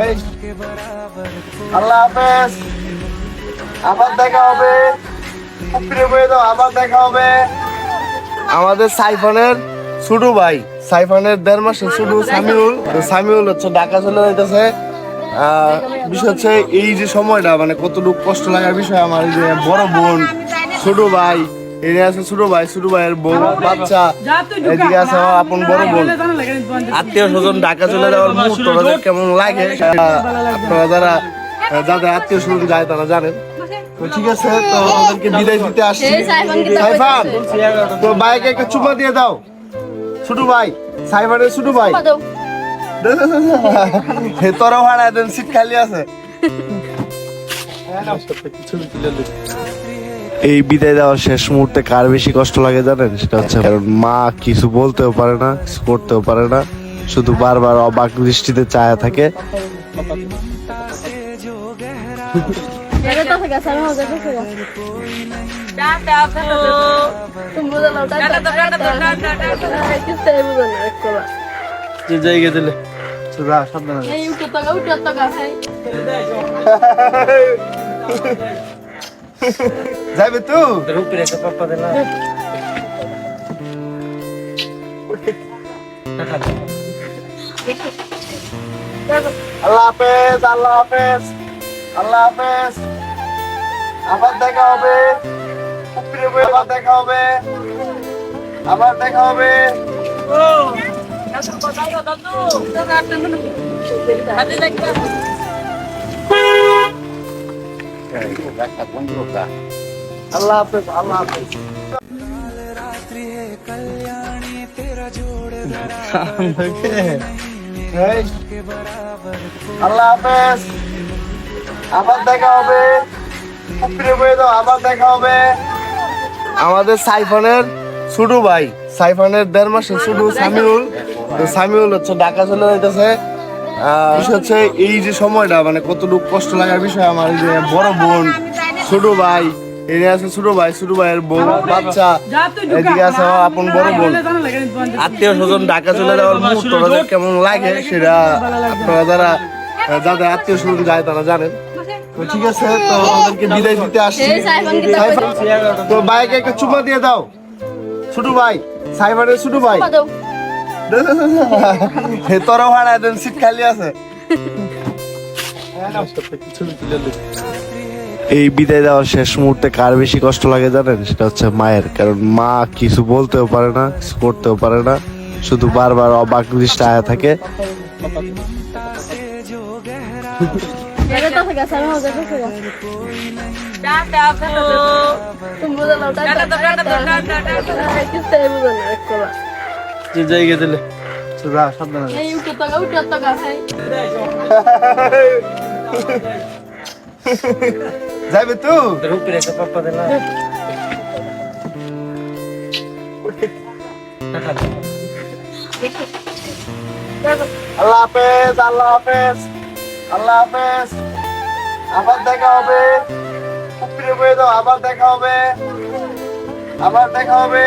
এই, আল্লাহ হাফেজ। আবার দেখা হবে। আবার দেখা হবে। আমাদের সাইফনের ছোট ভাই সাইফনের দেড় মাসের ছোট সামিউল। সামিউল হচ্ছে ঢাকা চলে যাইতেছে। আহ, বিষয় হচ্ছে এই যে সময়টা মানে কতটুকু কষ্ট লাগার বিষয় আমার যে বড় বোন ছোট ভাই। এনে আছে ছোট ভাই ছোট ভাইয়ের বোন বাচ্চা। এদিকে আছে আমার আপন বড় বোন আত্মীয় স্বজন ঢাকা চলে যাওয়ার কেমন লাগে? আপনারা যারা যাদের আত্মীয় স্বজন যায় তারা জানেন। তো ঠিক আছে তো আমাদেরকে বিদায় দিতে আসছি। সাইফান তো ভাইকে একটা চুমা দিয়ে দাও। ছোট ভাই সাইফানের ছোট ভাই। তোরা ভাড়া দেন সিট খালি আছে। এই বিদায় দেওয়ার শেষ মুহূর্তে কার বেশি কষ্ট লাগে জানেন? সেটা হচ্ছে কারণ মা কিছু বলতেও পারে না কিছু করতেও পারে না। শুধু বারবার অবাক দৃষ্টিতে চায়া থাকে। জায়গা দিলে সাবধানে এই উঠো তো উঠো তো গাছে যাবে তো আল্লাহ হাফেজ আল্লাহ হাফেজ আল্লাহ হাফেজ আবার দেখা হবে উপরে বয়ে আবার দেখা হবে আবার দেখা হবে হাফেজ হাফেজ। হাফেজ। আবার দেখা হবে। আবার দেখা হবে। আমাদের সাইফনের ছোট ভাই, সাইফনের দেড় মাসের ছোট সামিউল। সামিউল হচ্ছে ঢাকা চলে যাইতেছে। হচ্ছে এই যে সময়টা মানে কতটুকু কষ্ট লাগার বিষয় আমার যে বড় বোন, ছোট ভাই। এনে আছে ছোট ভাই ছোট ভাইয়ের বোন বাচ্চা। এদিকে আছে আমার আপন বড় বোন। আত্মীয় স্বজন ঢাকা চলে যাওয়ার মুহূর্ত কেমন লাগে সেটা আপনারা যারা যাদের আত্মীয় স্বজন যায় তারা জানেন। তো ঠিক আছে তো আমাদেরকে বিদায় দিতে আসছি। তো ভাইকে একটা চুমা দিয়ে দাও। ছোট ভাই সাইফানের ছোট ভাই। দাও। হে তোরা ভাড়া দেন সিট খালি আছে। এই বিদায় দেওয়ার শেষ মুহূর্তে কার বেশি কষ্ট লাগে জানেন? সেটা হচ্ছে মায়ের। কারণ মা কিছু বলতেও পারে না কিছু করতেও পারে না। শুধু বারবার অবাক দৃষ্টি আয়া থাকে। জায়গা দিলে। সাবধানে। এই উঠো তো উঠো তো গাছে যাবে তো আল্লাহ হাফেজ আল্লাহ হাফেজ আল্লাহ হাফেজ আবার দেখা হবে উপরে বয়ে দাও আবার দেখা হবে আবার দেখা হবে